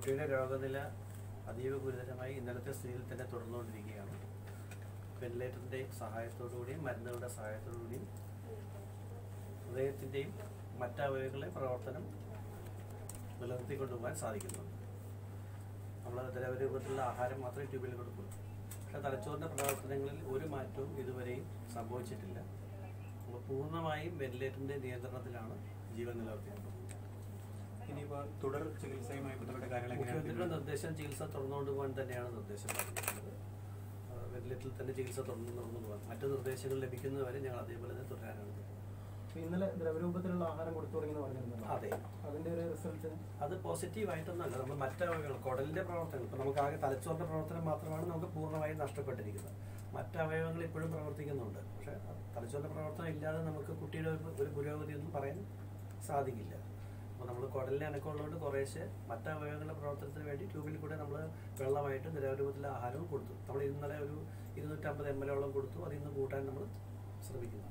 കുട്ടിയുടെ രോഗനില അതീവ ഗുരുതരമായി ഇന്നലത്തെ സ്ഥിതിയിൽ തന്നെ തുടർന്നുകൊണ്ടിരിക്കുകയാണ്. വെന്റിലേറ്ററിന്റെ സഹായത്തോടുകൂടിയും മരുന്നുകളുടെ സഹായത്തോടുകൂടിയും ഹൃദയത്തിന്റെയും മറ്റവയവങ്ങളെ പ്രവർത്തനം നിലനിർത്തിക്കൊണ്ടുപോകാൻ സാധിക്കുന്നുണ്ട്. നമ്മൾ ദ്രവരൂപത്തിലുള്ള ആഹാരം മാത്രമേ ട്യൂബിൽ കൊടുക്കുള്ളൂ പക്ഷേ തലച്ചോറിന്റെ പ്രവർത്തനങ്ങളിൽ ഒരു മാറ്റവും ഇതുവരെയും സംഭവിച്ചിട്ടില്ല. അപ്പോൾ പൂർണമായും വെന്റിലേറ്ററിന്റെ നിയന്ത്രണത്തിലാണ് ജീവൻ നിലനിർത്തിക്കൊണ്ടുപോകുന്നത് ഇനിയിപ്പോൾ തുടർ ചികിത്സയുമായി ബന്ധപ്പെട്ട കാര്യങ്ങൾ മുഖ്യമന്ത്രിയുടെ നിർദ്ദേശം ചികിത്സ തുറന്നുകൊണ്ട് പോകാൻ തന്നെയാണ് നിർദ്ദേശം പറഞ്ഞിരിക്കുന്നത് വെന്റിലേറ്ററിൽ തന്നെ ചികിത്സ തുറന്നു തുറന്നു പോകാൻ. മറ്റു നിർദ്ദേശങ്ങൾ ലഭിക്കുന്നതുവരെ ഞങ്ങൾ അതേപോലെ തന്നെ തുടരാനാണ് ഇന്നലെ ദ്രവരൂപത്തിലുള്ള ആഹാരം കൊടുത്തു തുടങ്ങിയെന്ന് പറഞ്ഞിരുന്നു അതെ. അതിന്റെ ഒരു റിസൾട്ട് അത് പോസിറ്റീവായിട്ടൊന്നല്ല നമ്മൾ മറ്റവയവങ്ങൾ കുടലിന്റെ പ്രവർത്തനം ഇപ്പം നമുക്ക് ആകെ തലച്ചോറിന്റെ പ്രവർത്തനം മാത്രമാണ് നമുക്ക് പൂർണമായും നഷ്ടപ്പെട്ടിരിക്കുന്നത്. മറ്റവയവങ്ങൾ ഇപ്പോഴും പ്രവർത്തിക്കുന്നുണ്ട്. പക്ഷേ തലച്ചോറിന്റെ പ്രവർത്തനം ഇല്ലാതെ നമുക്ക് കുട്ടിയുടെ ഒരു ഒരു പുരോഗതിയൊന്നും പറയാൻ സാധിക്കില്ല. അപ്പോൾ നമ്മൾ കുടലിനെ അനക്കമുള്ളതുകൊണ്ട് കുറേശ്ശെ മറ്റവയവങ്ങളുടെ പ്രവർത്തനത്തിന് വേണ്ടി ട്യൂബിൽ കൂടെ നമ്മൾ വെള്ളമായിട്ട് നിരവധി ആഹാരവും കൊടുത്തു. നമ്മൾ ഇന്നലെ ഒരു ഇരുന്നൂറ്റമ്പത് എം എൽ കൊടുത്തു. അത് ഇന്ന് കൂട്ടാൻ നമ്മൾ ശ്രമിക്കുന്നു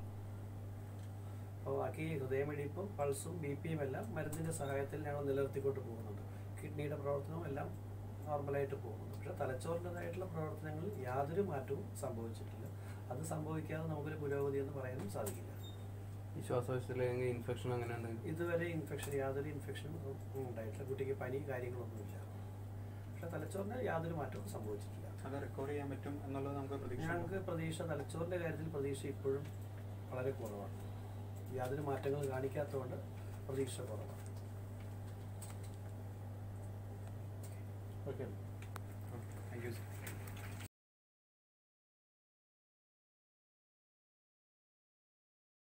അപ്പോൾ ബാക്കി ഹൃദയമിടിപ്പും പൾസും ബി പിയും എല്ലാം മരുന്നിന്റെ സഹായത്തിൽ ഞങ്ങൾ നിലനിർത്തിക്കൊണ്ട് പോകുന്നുണ്ട്. കിഡ്നിയുടെ പ്രവർത്തനവും എല്ലാം നോർമലായിട്ട് പോകുന്നുണ്ട്. പക്ഷേ തലച്ചോറിന്റെതായിട്ടുള്ള പ്രവർത്തനങ്ങളിൽ യാതൊരു മാറ്റവും സംഭവിച്ചിട്ടില്ല. അത് സംഭവിക്കാതെ നമുക്കൊരു പുരോഗതി എന്ന് പറയാനും സാധിക്കില്ല. ഈ ശ്വാസകോശത്തിലെ ഇൻഫെക്ഷൻ അങ്ങനെ ഉണ്ടെങ്കിൽ ഇതുവരെ ഇൻഫെക്ഷൻ യാതൊരു ഇൻഫെക്ഷനും ഉണ്ടായിട്ടില്ല. കുട്ടിക്ക് പനി കാര്യങ്ങളൊന്നുമില്ല. പക്ഷെ തലച്ചോറിന് യാതൊരു മാറ്റവും സംഭവിച്ചിട്ടില്ല. അത് റിക്കവർ ചെയ്യാൻ പറ്റും എന്നുള്ളത് നമുക്ക് പ്രതീക്ഷ ഞങ്ങൾക്ക് പ്രതീക്ഷ തലച്ചോറിന്റെ കാര്യത്തിൽ പ്രതീക്ഷ ഇപ്പോഴും വളരെ കുറവാണ്. യാതൊരു മാറ്റങ്ങൾ കാണിക്കാത്തതുകൊണ്ട് പ്രതീക്ഷ കുറവാണ്. ഓക്കെ